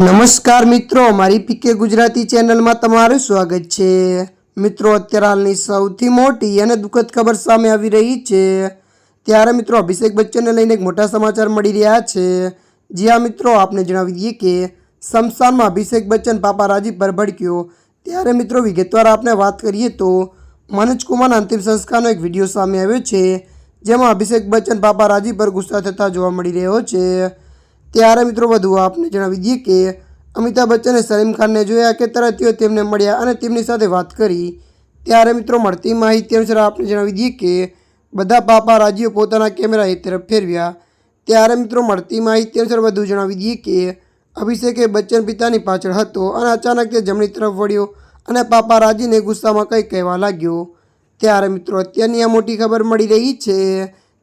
નમસ્કાર મિત્રો, મારી પીકે ગુજરાતી ચેનલમાં તમારું સ્વાગત છે. મિત્રો, અત્યારે હાલની સૌથી મોટી અને દુઃખદ ખબર સામે આવી રહી છે. ત્યારે મિત્રો, અભિષેક બચ્ચનને લઈને એક મોટા સમાચાર મળી રહ્યા છે. જ્યાં મિત્રો, આપને જણાવી દઈએ કે શમશાનમાં અભિષેક બચ્ચન પાપારાજી પર ભડક્યો ત્યારે મિત્રો, વિગતવાર આપણે વાત કરીએ તો મનોજ કુમારના અંતિમ સંસ્કારનો એક વીડિયો સામે આવ્યો છે, જેમાં અભિષેક બચ્ચન પાપારાજી પર ગુસ્સા થતા જોવા મળી રહ્યો છે. ત્યારે મિત્રો વધુ આપને જણાવી દઈએ કે અમિતાભ બચ્ચને સલીમ ખાનને જોયા કે તરતીઓ તેમને મળ્યા અને તેમની સાથે વાત કરી. ત્યારે મિત્રો મળતી માહિતી અનુસાર આપને જણાવી દઈએ કે બધા પાપા રાજીઓ પોતાના કેમેરા એ તરફ ફેરવ્યા. ત્યારે મિત્રો મળતી માહિતી અનુસાર વધુ જણાવી દઈએ કે અભિષેકે બચ્ચન પિતાની પાછળ હતો અને અચાનક તે જમણી તરફ વળ્યો અને પાપા રાજીને ગુસ્સામાં કંઈ કહેવા લાગ્યો. ત્યારે મિત્રો અત્યારની આ મોટી ખબર મળી રહી છે